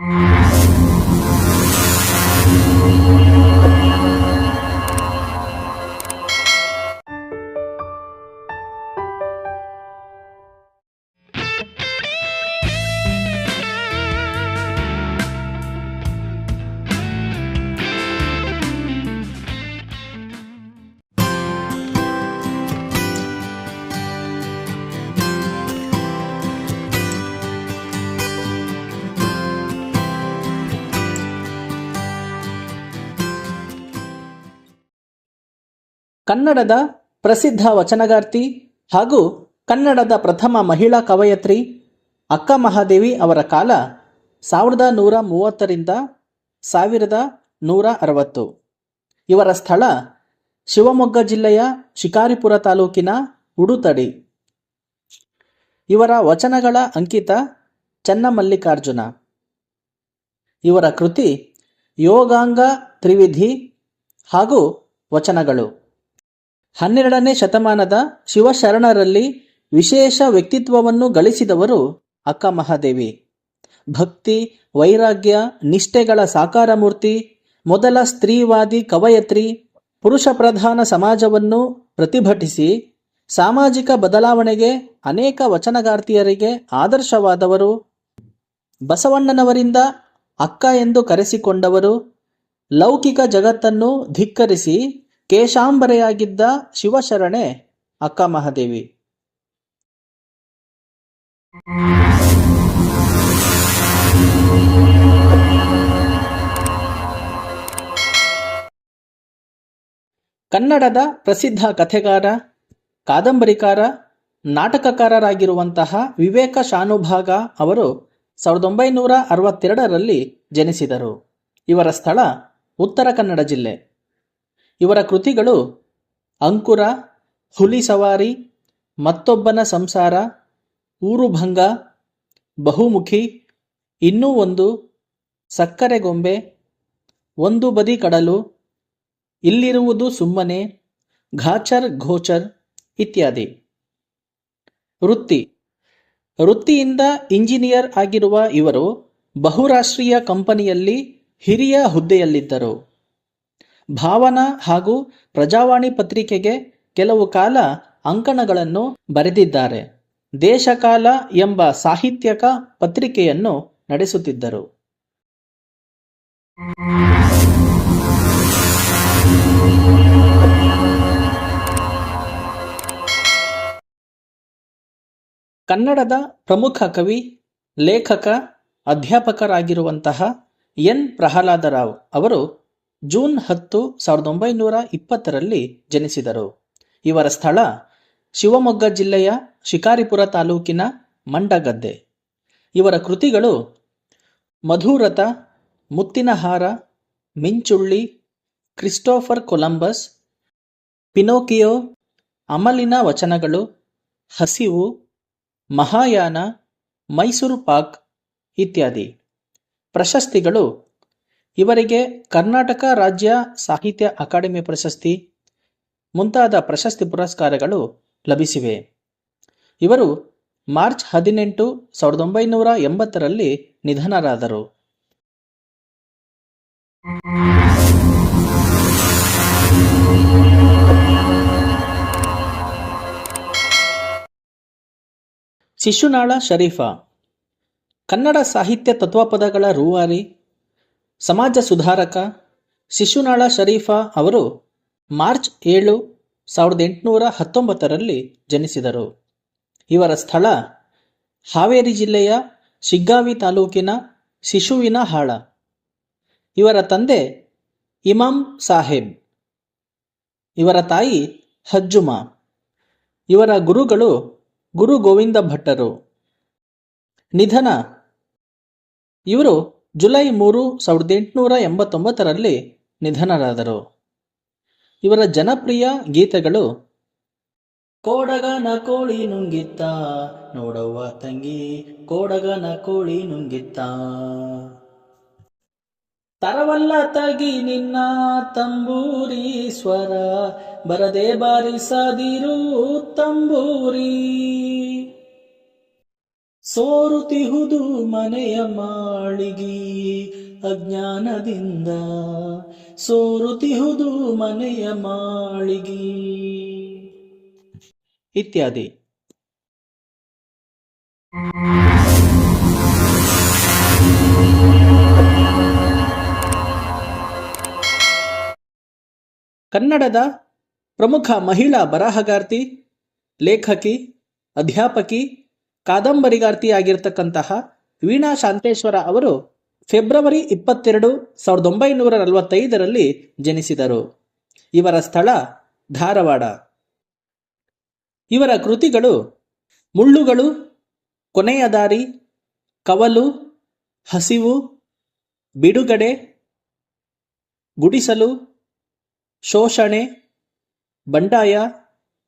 Mm-hmm. ಕನ್ನಡದ ಪ್ರಸಿದ್ಧ ವಚನಗಾರ್ತಿ ಹಾಗೂ ಕನ್ನಡದ ಪ್ರಥಮ ಮಹಿಳಾ ಕವಯತ್ರಿ ಅಕ್ಕ ಮಹಾದೇವಿ ಅವರ ಕಾಲ ಸಾವಿರದ ನೂರ ಮೂವತ್ತರಿಂದ ಸಾವಿರದ ನೂರ ಅರವತ್ತು. ಇವರ ಸ್ಥಳ ಶಿವಮೊಗ್ಗ ಜಿಲ್ಲೆಯ ಶಿಕಾರಿಪುರ ತಾಲೂಕಿನ ಉಡುತಡಿ. ಇವರ ವಚನಗಳ ಅಂಕಿತ ಚನ್ನಮಲ್ಲಿಕಾರ್ಜುನ. ಇವರ ಕೃತಿ ಯೋಗಾಂಗ ತ್ರಿವಿಧಿ ಹಾಗೂ ವಚನಗಳು. ಹನ್ನೆರಡನೇ ಶತಮಾನದ ಶಿವಶರಣರಲ್ಲಿ ವಿಶೇಷ ವ್ಯಕ್ತಿತ್ವವನ್ನು ಗಳಿಸಿದವರು ಅಕ್ಕ ಮಹಾದೇವಿ. ಭಕ್ತಿ, ವೈರಾಗ್ಯ, ನಿಷ್ಠೆಗಳ ಸಾಕಾರ ಮೂರ್ತಿ ಮೊದಲ ಸ್ತ್ರೀವಾದಿ ಕವಯತ್ರಿ, ಪುರುಷ ಪ್ರಧಾನ ಸಮಾಜವನ್ನು ಪ್ರತಿಭಟಿಸಿ ಸಾಮಾಜಿಕ ಬದಲಾವಣೆಗೆ ಅನೇಕ ವಚನಗಾರ್ತಿಯರಿಗೆ ಆದರ್ಶವಾದವರು. ಬಸವಣ್ಣನವರಿಂದ ಅಕ್ಕ ಎಂದು ಕರೆಸಿಕೊಂಡವರು. ಲೌಕಿಕ ಜಗತ್ತನ್ನು ಧಿಕ್ಕರಿಸಿ ಕೇಶಾಂಬರೆಯಾಗಿದ್ದ ಶಿವಶರಣೆ ಅಕ್ಕ ಮಹಾದೇವಿ. ಕನ್ನಡದ ಪ್ರಸಿದ್ಧ ಕಥೆಗಾರ, ಕಾದಂಬರಿಕಾರ, ನಾಟಕಕಾರರಾಗಿರುವಂತಹ ವಿವೇಕ ಶಾನುಭಾಗ ಅವರು ಸಾವಿರದ ಒಂಬೈನೂರ ಅರವತ್ತೆರಡರಲ್ಲಿ ಜನಿಸಿದರು. ಇವರ ಸ್ಥಳ ಉತ್ತರ ಕನ್ನಡ ಜಿಲ್ಲೆ. ಇವರ ಕೃತಿಗಳು ಅಂಕುರ, ಹುಲಿ ಸವಾರಿ, ಮತ್ತೊಬ್ಬನ ಸಂಸಾರ, ಊರುಭಂಗ, ಬಹುಮುಖಿ, ಇನ್ನೂ ಒಂದು ಸಕ್ಕರೆ ಗೊಂಬೆ, ಒಂದು ಬದಿ ಕಡಲು, ಇಲ್ಲಿರುವುದು ಸುಮ್ಮನೆ, ಘಾಚರ್ ಘೋಚರ್ ಇತ್ಯಾದಿ. ವೃತ್ತಿ. ವೃತ್ತಿಯಿಂದ ಇಂಜಿನಿಯರ್ ಆಗಿರುವ ಇವರು ಬಹುರಾಷ್ಟ್ರೀಯ ಕಂಪನಿಯಲ್ಲಿ ಹಿರಿಯ ಹುದ್ದೆಯಲ್ಲಿದ್ದರು. ಭಾವನಾ ಹಾಗೂ ಪ್ರಜಾವಾಣಿ ಪತ್ರಿಕೆಗೆ ಕೆಲವು ಕಾಲ ಅಂಕಣಗಳನ್ನು ಬರೆದಿದ್ದಾರೆ. ದೇಶಕಾಲ ಎಂಬ ಸಾಹಿತ್ಯಕ ಪತ್ರಿಕೆಯನ್ನು ನಡೆಸುತ್ತಿದ್ದರು. ಕನ್ನಡದ ಪ್ರಮುಖ ಕವಿ, ಲೇಖಕ, ಅಧ್ಯಾಪಕರಾಗಿರುವಂತಹ ಎನ್ ಪ್ರಹ್ಲಾದರಾವ್ ಅವರು ಜೂನ್ ಹತ್ತು ಸಾವಿರದ ಒಂಬೈನೂರ ಇಪ್ಪತ್ತರಲ್ಲಿ ಜನಿಸಿದರು. ಇವರ ಸ್ಥಳ ಶಿವಮೊಗ್ಗ ಜಿಲ್ಲೆಯ ಶಿಕಾರಿಪುರ ತಾಲೂಕಿನ ಮಂಡಗದ್ದೆ. ಇವರ ಕೃತಿಗಳು ಮಧುರಥ ಮುತ್ತಿನಹಾರ, ಮಿಂಚುಳ್ಳಿ, ಕ್ರಿಸ್ಟೋಫರ್ ಕೊಲಂಬಸ್, ಪಿನೋಕಿಯೋ, ಅಮಲಿನ ವಚನಗಳು, ಹಸಿವು, ಮಹಾಯಾನ, ಮೈಸೂರು ಪಾಕ್ ಇತ್ಯಾದಿ. ಪ್ರಶಸ್ತಿಗಳು ಇವರಿಗೆ ಕರ್ನಾಟಕ ರಾಜ್ಯ ಸಾಹಿತ್ಯ ಅಕಾಡೆಮಿ ಪ್ರಶಸ್ತಿ, ಮುಂತಾದ ಪ್ರಶಸ್ತಿ ಪುರಸ್ಕಾರಗಳು ಲಭಿಸಿವೆ. ಇವರು ಮಾರ್ಚ್ ಹದಿನೆಂಟು ಸಾವಿರದ ಒಂಬೈನೂರ ಎಂಬತ್ತರಲ್ಲಿ ನಿಧನರಾದರು. ಶಿಶುನಾಳ ಶರೀಫ. ಕನ್ನಡ ಸಾಹಿತ್ಯ ತತ್ವಪದಗಳ ರೂವಾರಿ ಸಮಾಜ ಸುಧಾರಕ ಶಿಶುನಾಳ ಶರೀಫಾ ಅವರು ಮಾರ್ಚ್ ಏಳು ಸಾವಿರದ ಎಂಟುನೂರ ಹತ್ತೊಂಬತ್ತರಲ್ಲಿ ಜನಿಸಿದರು. ಇವರ ಸ್ಥಳ ಹಾವೇರಿ ಜಿಲ್ಲೆಯ ಶಿಗ್ಗಾವಿ ತಾಲೂಕಿನ ಶಿಶುವಿನ ಹಾಳ. ಇವರ ತಂದೆ ಇಮಾಮ್ ಸಾಹೇಬ್. ಇವರ ತಾಯಿ ಹಜ್ಜುಮಾ. ಇವರ ಗುರುಗಳು ಗುರು ಗೋವಿಂದ ಭಟ್ಟರು. ನಿಧನ. ಇವರು ಜುಲೈ ಮೂರು, ಸಾವಿರದ ಎಂಟುನೂರ ಎಂಬತ್ತೊಂಬತ್ತರಲ್ಲಿ ನಿಧನರಾದರು. ಇವರ ಜನಪ್ರಿಯ ಗೀತೆಗಳು, ಕೋಡಗನ ಕೋಳಿ ನುಂಗಿತ್ತ, ನೋಡವ್ವ ತಂಗಿ, ಕೋಡಗನ ಕೋಳಿ ನುಂಗಿತ್ತ. ತರವಲ್ಲ ತಗಿ ನಿನ್ನ ತಂಬೂರಿ ಸ್ವರ ಬರದೆ ಬಾರಿಸದಿರು ತಂಬೂರಿ. ಸೋರುತಿಹುದು ಮನೆಯ ಮಾಳಿಗೆ ಅಜ್ಞಾನದಿಂದ. ಸೋರುತಿಹುದು ಮನೆಯ ಮಾಳಿಗೆ. ಇತ್ಯಾದಿ. ಕನ್ನಡದ ಪ್ರಮುಖ ಮಹಿಳಾ ಬರಹಗಾರ್ತಿ ಲೇಖಕಿ ಅಧ್ಯಾಪಕಿ ಕಾದಂಬರಿಗಾರ್ತಿಯಾಗಿರ್ತಕ್ಕಂತಹ ವೀಣಾ ಶಾಂತೇಶ್ವರ ಅವರು ಫೆಬ್ರವರಿ ಇಪ್ಪತ್ತೆರಡು ಸಾವಿರದ ಒಂಬೈನೂರ ನಲವತ್ತೈದರಲ್ಲಿ ಜನಿಸಿದರು. ಇವರ ಸ್ಥಳ ಧಾರವಾಡ. ಇವರ ಕೃತಿಗಳು ಮುಳ್ಳುಗಳು, ಕೊನೆಯ ದಾರಿ, ಕವಲು, ಹಸಿವು, ಬಿಡುಗಡೆ, ಗುಡಿಸಲು, ಶೋಷಣೆ, ಬಂಡಾಯ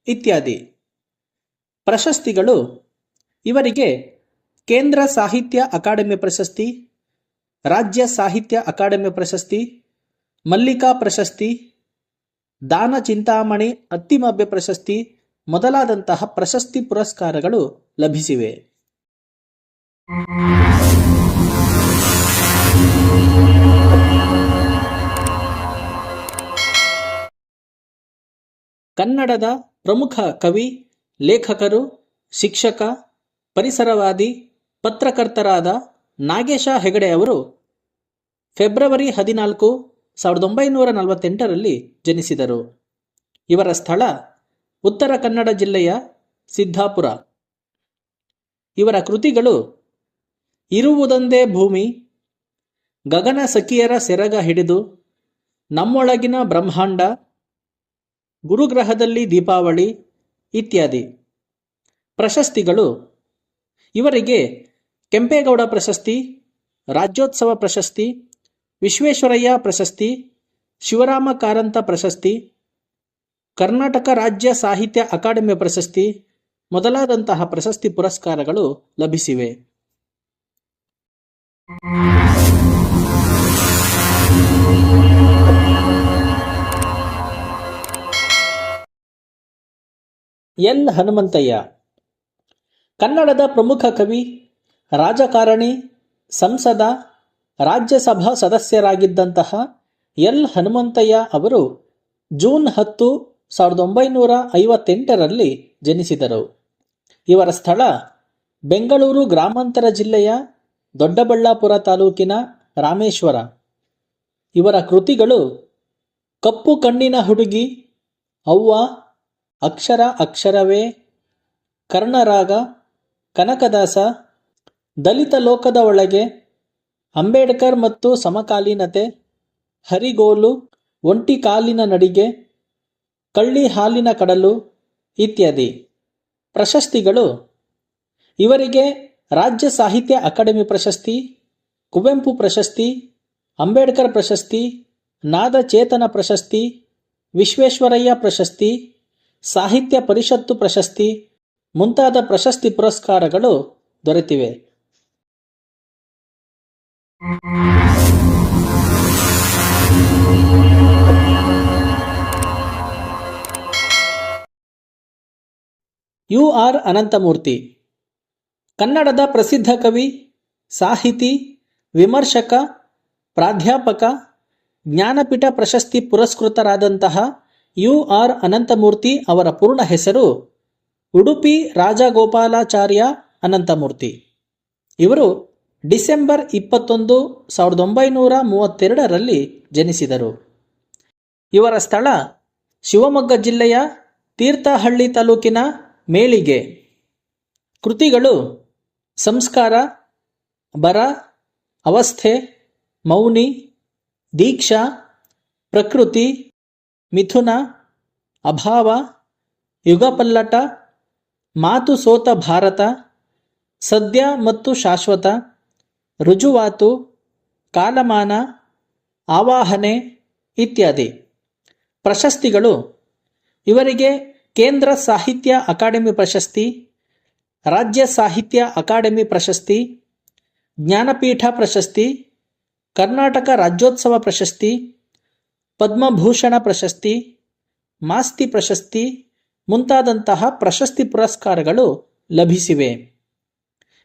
ಇತ್ಯಾದಿ. ಪ್ರಶಸ್ತಿಗಳು ಇವರಿಗೆ ಕೇಂದ್ರ ಸಾಹಿತ್ಯ ಅಕಾಡೆಮಿ ಪ್ರಶಸ್ತಿ, ರಾಜ್ಯ ಸಾಹಿತ್ಯ ಅಕಾಡೆಮಿ ಪ್ರಶಸ್ತಿ, ಮಲ್ಲಿಕಾ ಪ್ರಶಸ್ತಿ, ದಾನ ಚಿಂತಾಮಣಿ ಅತ್ತಿಮಬ್ಬೆ ಪ್ರಶಸ್ತಿ ಮೊದಲಾದಂತಹ ಪ್ರಶಸ್ತಿ ಪುರಸ್ಕಾರಗಳು ಲಭಿಸಿವೆ. ಕನ್ನಡದ ಪ್ರಮುಖ ಕವಿ, ಲೇಖಕರು, ಶಿಕ್ಷಕ ಪರಿಸರವಾದಿ ಪತ್ರಕರ್ತರಾದ ನಾಗೇಶ ಹೆಗಡೆ ಅವರು ಫೆಬ್ರವರಿ ಹದಿನಾಲ್ಕು, ಸಾವಿರದ ಒಂಬೈನೂರ ನಲವತ್ತೆಂಟರಲ್ಲಿ ಜನಿಸಿದರು. ಇವರ ಸ್ಥಳ ಉತ್ತರ ಕನ್ನಡ ಜಿಲ್ಲೆಯ ಸಿದ್ದಾಪುರ. ಇವರ ಕೃತಿಗಳು ಇರುವುದೊಂದೇ ಭೂಮಿ, ಗಗನ ಸಖಿಯರ ಸೆರಗ ಹಿಡಿದು ನಮ್ಮೊಳಗಿನ ಬ್ರಹ್ಮಾಂಡ, ಗುರುಗ್ರಹದಲ್ಲಿ ದೀಪಾವಳಿ ಇತ್ಯಾದಿ. ಪ್ರಶಸ್ತಿಗಳು ಇವರಿಗೆ ಕೆಂಪೇಗೌಡ ಪ್ರಶಸ್ತಿ, ರಾಜ್ಯೋತ್ಸವ ಪ್ರಶಸ್ತಿ, ವಿಶ್ವೇಶ್ವರಯ್ಯ ಪ್ರಶಸ್ತಿ, ಶಿವರಾಮ ಕಾರಂತ ಪ್ರಶಸ್ತಿ, ಕರ್ನಾಟಕ ರಾಜ್ಯ ಸಾಹಿತ್ಯ ಅಕಾಡೆಮಿ ಪ್ರಶಸ್ತಿ ಮೊದಲಾದಂತಹ ಪ್ರಶಸ್ತಿ ಪುರಸ್ಕಾರಗಳು ಲಭಿಸಿವೆ. ಎಲ್ ಹನುಮಂತಯ್ಯ ಕನ್ನಡದ ಪ್ರಮುಖ ಕವಿ, ರಾಜಕಾರಣಿ, ಸಂಸದ, ರಾಜ್ಯಸಭಾ ಸದಸ್ಯರಾಗಿದ್ದಂತಹ ಎಲ್ ಹನುಮಂತಯ್ಯ ಅವರು ಜೂನ್ ಹತ್ತು, ಸಾವಿರದ ಒಂಬೈನೂರ ಐವತ್ತೆಂಟರಲ್ಲಿ ಜನಿಸಿದರು. ಇವರ ಸ್ಥಳ ಬೆಂಗಳೂರು ಗ್ರಾಮಾಂತರ ಜಿಲ್ಲೆಯ ದೊಡ್ಡಬಳ್ಳಾಪುರ ತಾಲೂಕಿನ ರಾಮೇಶ್ವರ. ಇವರ ಕೃತಿಗಳು ಕಪ್ಪು ಕಣ್ಣಿನ ಹುಡುಗಿ, ಅವ್ವ, ಅಕ್ಷರ ಅಕ್ಷರವೇ, ಕರ್ಣರಾಗ ಕನಕದಾಸ, ದಲಿತ ಲೋಕದ ಒಳಗೆ ಅಂಬೇಡ್ಕರ್ ಮತ್ತು ಸಮಕಾಲೀನತೆ, ಹರಿಗೋಲು, ಒಂಟಿ ಕಾಲಿನ ನಡಿಗೆ, ಕಳ್ಳಿ ಹಾಲಿನ ಕಡಲು ಇತ್ಯಾದಿ. ಪ್ರಶಸ್ತಿಗಳು. ಇವರಿಗೆ ರಾಜ್ಯ ಸಾಹಿತ್ಯ ಅಕಾಡೆಮಿ ಪ್ರಶಸ್ತಿ, ಕುವೆಂಪು ಪ್ರಶಸ್ತಿ, ಅಂಬೇಡ್ಕರ್ ಪ್ರಶಸ್ತಿ ನಾದಚೇತನ ಪ್ರಶಸ್ತಿ, ವಿಶ್ವೇಶ್ವರಯ್ಯ ಪ್ರಶಸ್ತಿ, ಸಾಹಿತ್ಯ ಪರಿಷತ್ತು ಪ್ರಶಸ್ತಿ ಮುಂತಾದ ಪ್ರಶಸ್ತಿ ಪುರಸ್ಕಾರಗಳು ದೊರೆತಿವೆ. U R Ananthamurthy. ಕನ್ನಡದ ಪ್ರಸಿದ್ಧ ಕವಿ, ಸಾಹಿತಿ, ವಿಮರ್ಶಕ, ಪ್ರಾಧ್ಯಾಪಕ, ಜ್ಞಾನಪೀಠ ಪ್ರಶಸ್ತಿ ಪುರಸ್ಕೃತರಾದಂತಹ ಯು ಆರ್ ಅನಂತಮೂರ್ತಿ ಅವರ ಪೂರ್ಣ ಹೆಸರು ಉಡುಪಿ ರಾಜಗೋಪಾಲಾಚಾರ್ಯ ಅನಂತಮೂರ್ತಿ. ಇವರು ಡಿಸೆಂಬರ್ ಇಪ್ಪತ್ತೊಂದು ಸಾವಿರದ ಒಂಬೈನೂರ ಮೂವತ್ತೆರಡರಲ್ಲಿ ಜನಿಸಿದರು. ಇವರ ಸ್ಥಳ ಶಿವಮೊಗ್ಗ ಜಿಲ್ಲೆಯ ತೀರ್ಥಹಳ್ಳಿ ತಾಲೂಕಿನ ಮೇಳಿಗೆ. ಕೃತಿಗಳು ಸಂಸ್ಕಾರ, ಬರ, ಅವಸ್ಥೆ, ಮೌನಿ, ದೀಕ್ಷಾ, ಪ್ರಕೃತಿ, ಮಿಥುನ, ಅಭಾವ, ಯುಗಪಲ್ಲಟ ಮಾತು ಸೋತ ಭಾರತ, ಸದ್ಯ ಮತ್ತು ಶಾಶ್ವತ, ರುಜುವಾತು, ಕಾಲಮಾನ, ಆವಾಹನೆ ಇತ್ಯಾದಿ. ಪ್ರಶಸ್ತಿಗಳು. ಇವರಿಗೆ ಕೇಂದ್ರ ಸಾಹಿತ್ಯ ಅಕಾಡೆಮಿ ಪ್ರಶಸ್ತಿ, ರಾಜ್ಯ ಸಾಹಿತ್ಯ ಅಕಾಡೆಮಿ ಪ್ರಶಸ್ತಿ, ಜ್ಞಾನಪೀಠ ಪ್ರಶಸ್ತಿ, ಕರ್ನಾಟಕ ರಾಜ್ಯೋತ್ಸವ ಪ್ರಶಸ್ತಿ, ಪದ್ಮಭೂಷಣ ಪ್ರಶಸ್ತಿ, ಮಾಸ್ತಿ ಪ್ರಶಸ್ತಿ ಮುಂತಾದಂತಹ ಪ್ರಶಸ್ತಿ ಪುರಸ್ಕಾರಗಳು ಲಭಿಸಿವೆ.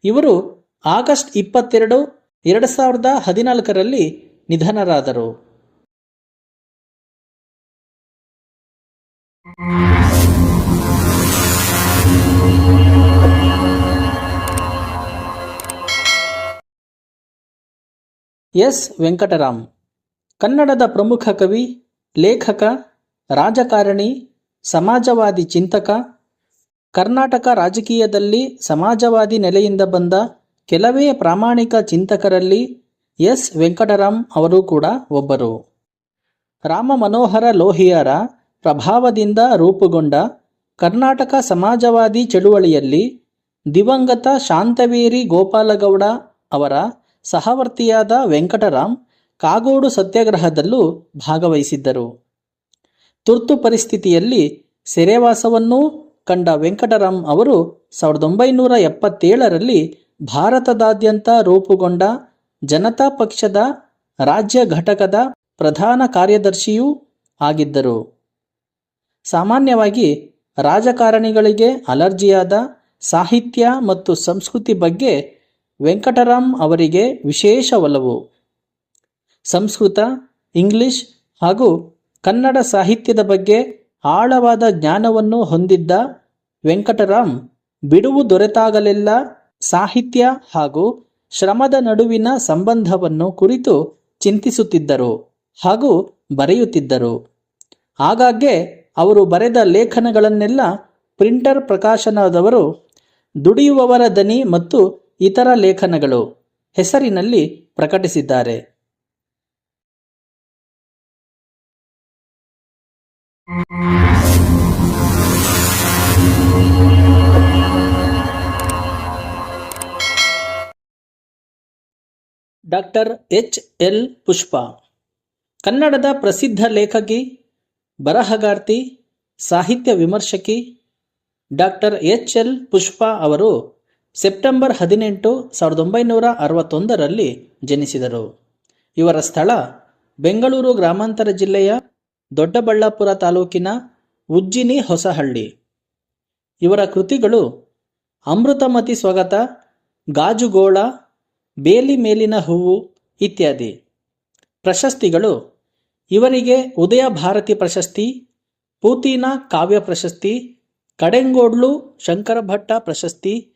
ಇವರು ಆಗಸ್ಟ್ ಇಪ್ಪತ್ತೆರಡು, ಎರಡು ಸಾವಿರದ ಹದಿನಾಲ್ಕರಲ್ಲಿ ನಿಧನರಾದರು. ಎಸ್. ವೆಂಕಟರಾಮ್ ಕನ್ನಡದ ಪ್ರಮುಖ ಕವಿ, ಲೇಖಕ, ರಾಜಕಾರಣಿ ಸಮಾಜವಾದಿ ಚಿಂತಕ. ಕರ್ನಾಟಕ ರಾಜಕೀಯದಲ್ಲಿ ಸಮಾಜವಾದಿ ನೆಲೆಯಿಂದ ಬಂದ ಕೆಲವೇ ಪ್ರಾಮಾಣಿಕ ಚಿಂತಕರಲ್ಲಿ ಎಸ್. ವೆಂಕಟರಾಮ್ ಅವರು ಕೂಡ ಒಬ್ಬರು. ರಾಮ ಮನೋಹರ ಲೋಹಿಯರ ಪ್ರಭಾವದಿಂದ ರೂಪುಗೊಂಡ ಕರ್ನಾಟಕ ಸಮಾಜವಾದಿ ಚಳುವಳಿಯಲ್ಲಿ ದಿವಂಗತ ಶಾಂತವೇರಿ ಗೋಪಾಲಗೌಡ ಅವರ ಸಹವರ್ತಿಯಾದ ವೆಂಕಟರಾಮ್ ಕಾಗೋಡು ಸತ್ಯಾಗ್ರಹದಲ್ಲೂ ಭಾಗವಹಿಸಿದ್ದರು. ತುರ್ತು ಪರಿಸ್ಥಿತಿಯಲ್ಲಿ ಸೆರೆವಾಸವನ್ನೂ ಕಂಡ ವೆಂಕಟರಾಮ್ ಅವರು ಸಾವಿರದ ಒಂಬೈನೂರ ಎಪ್ಪತ್ತೇಳರಲ್ಲಿ ಭಾರತದಾದ್ಯಂತ ರೂಪುಗೊಂಡ ಜನತಾ ಪಕ್ಷದ ರಾಜ್ಯ ಘಟಕದ ಪ್ರಧಾನ ಕಾರ್ಯದರ್ಶಿಯೂ ಆಗಿದ್ದರು. ಸಾಮಾನ್ಯವಾಗಿ ರಾಜಕಾರಣಿಗಳಿಗೆ ಅಲರ್ಜಿಯಾದ ಸಾಹಿತ್ಯ ಮತ್ತು ಸಂಸ್ಕೃತಿ ಬಗ್ಗೆ ವೆಂಕಟರಾಮ್ ಅವರಿಗೆ ವಿಶೇಷ ಒಲವು ಸಂಸ್ಕೃತ, ಇಂಗ್ಲಿಷ್ ಹಾಗೂ ಕನ್ನಡ ಸಾಹಿತ್ಯದ ಬಗ್ಗೆ ಆಳವಾದ ಜ್ಞಾನವನ್ನು ಹೊಂದಿದ್ದ ವೆಂಕಟರಾಮ್ ಬಿಡುವು ದೊರೆತಾಗಲೆಲ್ಲ ಸಾಹಿತ್ಯ ಹಾಗೂ ಶ್ರಮದ ನಡುವಿನ ಸಂಬಂಧವನ್ನು ಕುರಿತು ಚಿಂತಿಸುತ್ತಿದ್ದರು ಹಾಗೂ ಬರೆಯುತ್ತಿದ್ದರು. ಆಗಾಗ್ಗೆ ಅವರು ಬರೆದ ಲೇಖನಗಳನ್ನೆಲ್ಲ ಪ್ರಿಂಟರ್ ಪ್ರಕಾಶನದವರು, ದುಡಿಯುವವರ ದನಿ ಮತ್ತು ಇತರ ಲೇಖನಗಳು ಹೆಸರಿನಲ್ಲಿ ಪ್ರಕಟಿಸಿದ್ದಾರೆ. ಡಾಕ್ಟರ್ ಎಚ್ ಎಲ್ ಪುಷ್ಪ, ಕನ್ನಡದ ಪ್ರಸಿದ್ಧ ಲೇಖಕಿ ಬರಹಗಾರ್ತಿ, ಸಾಹಿತ್ಯ ವಿಮರ್ಶಕಿ ಡಾಕ್ಟರ್ ಎಚ್ ಎಲ್ ಪುಷ್ಪ ಅವರು ಸೆಪ್ಟೆಂಬರ್ ಹದಿನೆಂಟು ಸಾವಿರದ ಒಂಬೈನೂರ ಅರವತ್ತೊಂದರಲ್ಲಿ ಜನಿಸಿದರು. ಇವರ ಸ್ಥಳ ಬೆಂಗಳೂರು ಗ್ರಾಮಾಂತರ ಜಿಲ್ಲೆಯ ದೊಡ್ಡಬಳ್ಳಾಪುರ ತಾಲೂಕಿನ ಉಜ್ಜಿನಿ ಹೊಸಹಳ್ಳಿ. ಇವರ ಕೃತಿಗಳು ಅಮೃತಮತಿ ಸ್ವಗತ, ಗಾಜುಗೋಳ, ಬೇಲಿ ಮೇಲಿನ ಹೂವು ಇತ್ಯಾದಿ. ಪ್ರಶಸ್ತಿಗಳು ಇವರಿಗೆ ಉದಯ ಭಾರತಿ ಪ್ರಶಸ್ತಿ, ಪೂತಿನ ಕಾವ್ಯ ಪ್ರಶಸ್ತಿ, ಕಡೆಂಗೋಡ್ಲು ಶಂಕರ ಭಟ್ಟ ಪ್ರಶಸ್ತಿ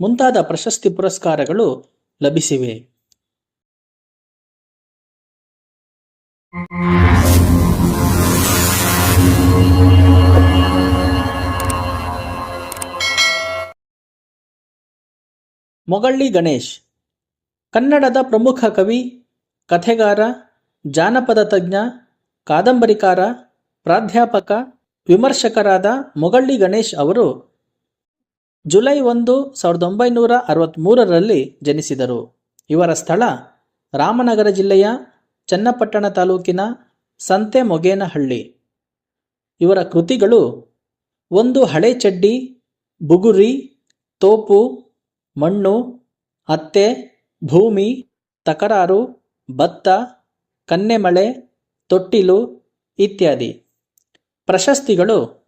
ಮುಂತಾದ ಪ್ರಶಸ್ತಿ ಪುರಸ್ಕಾರಗಳು ಲಭಿಸಿವೆ. ಮೊಗಳ್ಳಿ ಗಣೇಶ್, ಕನ್ನಡದ ಪ್ರಮುಖ ಕವಿ, ಕಥೆಗಾರ, ಜಾನಪದ ತಜ್ಞ, ಕಾದಂಬರಿಕಾರ, ಪ್ರಾಧ್ಯಾಪಕ, ವಿಮರ್ಶಕರಾದ ಮೊಗಳ್ಳಿ ಗಣೇಶ್ ಅವರು ಜುಲೈ ಒಂದು, ಸಾವಿರದ ಒಂಬೈನೂರ ಅರವತ್ತ್ಮೂರರಲ್ಲಿ ಜನಿಸಿದರು. ಇವರ ಸ್ಥಳ ರಾಮನಗರ ಜಿಲ್ಲೆಯ ಚನ್ನಪಟ್ಟಣ ತಾಲೂಕಿನ ಸಂತೆ ಮೊಗೇನಹಳ್ಳಿ ಇವರ ಕೃತಿಗಳು ಒಂದು ಹಳೆ ಚಡ್ಡಿ, ಬುಗುರಿ, ತೋಪು ಮಣ್ಣು, ಅತ್ತೆ, ಭೂಮಿ, ತಕರಾರು, ಭತ್ತ, ಕನ್ನೆಮಳೆ, ತೊಟ್ಟಿಲು ಇತ್ಯಾದಿ. ಪ್ರಶಸ್ತಿಗಳು.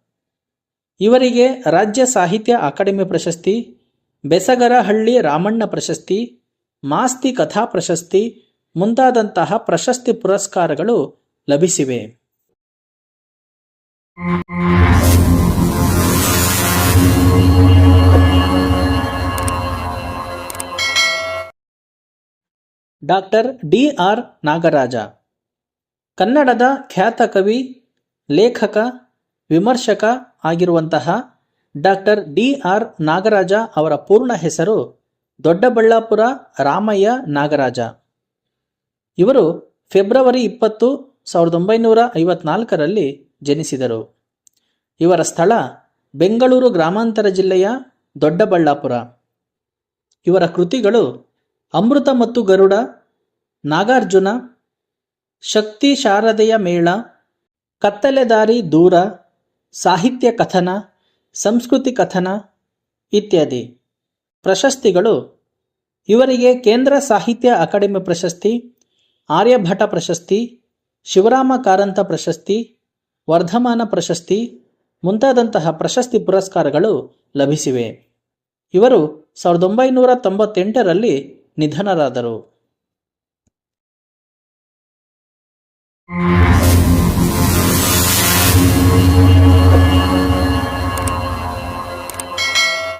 ಇವರಿಗೆ ರಾಜ್ಯ ಸಾಹಿತ್ಯ ಅಕಾಡೆಮಿ ಪ್ರಶಸ್ತಿ, ಬೆಸಗರಹಳ್ಳಿ ರಾಮಣ್ಣ ಪ್ರಶಸ್ತಿ, ಮಾಸ್ತಿ ಕಥಾ ಪ್ರಶಸ್ತಿ ಮುಂತಾದಂತಹ ಪ್ರಶಸ್ತಿ ಪುರಸ್ಕಾರಗಳು ಲಭಿಸಿವೆ. Doctor D R Nagaraja. ಕನ್ನಡದ ಖ್ಯಾತ ಕವಿ, ಲೇಖಕ, ವಿಮರ್ಶಕ ಆಗಿರುವಂತಹ ಡಾಕ್ಟರ್ ಡಿ ಆರ್ ನಾಗರಾಜ ಅವರ ಪೂರ್ಣ ಹೆಸರು ದೊಡ್ಡಬಳ್ಳಾಪುರ ರಾಮಯ್ಯ ನಾಗರಾಜ. ಇವರು ಫೆಬ್ರವರಿ ಇಪ್ಪತ್ತು, ಸಾವಿರದ ಒಂಬೈನೂರ ಐವತ್ನಾಲ್ಕರಲ್ಲಿ ಜನಿಸಿದರು. ಇವರ ಸ್ಥಳ ಬೆಂಗಳೂರು ಗ್ರಾಮಾಂತರ ಜಿಲ್ಲೆಯ ದೊಡ್ಡಬಳ್ಳಾಪುರ. ಇವರ ಕೃತಿಗಳು ಅಮೃತ ಮತ್ತು ಗರುಡ, ನಾಗಾರ್ಜುನ, ಶಕ್ತಿ ಶಾರದೆಯ ಮೇಳ, ಕತ್ತಲೆ ದಾರಿ ದೂರ, ಸಾಹಿತ್ಯ ಕಥನ, ಸಂಸ್ಕೃತಿ ಕಥನ ಇತ್ಯಾದಿ. ಪ್ರಶಸ್ತಿಗಳು ಇವರಿಗೆ ಕೇಂದ್ರ ಸಾಹಿತ್ಯ ಅಕಾಡೆಮಿ ಪ್ರಶಸ್ತಿ, ಆರ್ಯಭಟ ಪ್ರಶಸ್ತಿ, ಶಿವರಾಮ ಕಾರಂತ ಪ್ರಶಸ್ತಿ, ವರ್ಧಮಾನ ಪ್ರಶಸ್ತಿ ಮುಂತಾದಂತಹ ಪ್ರಶಸ್ತಿ ಪುರಸ್ಕಾರಗಳು ಲಭಿಸಿವೆ. ಇವರು ಸಾವಿರದ ಒಂಬೈನೂರ ತೊಂಬತ್ತೆಂಟರಲ್ಲಿ ನಿಧನರಾದರು.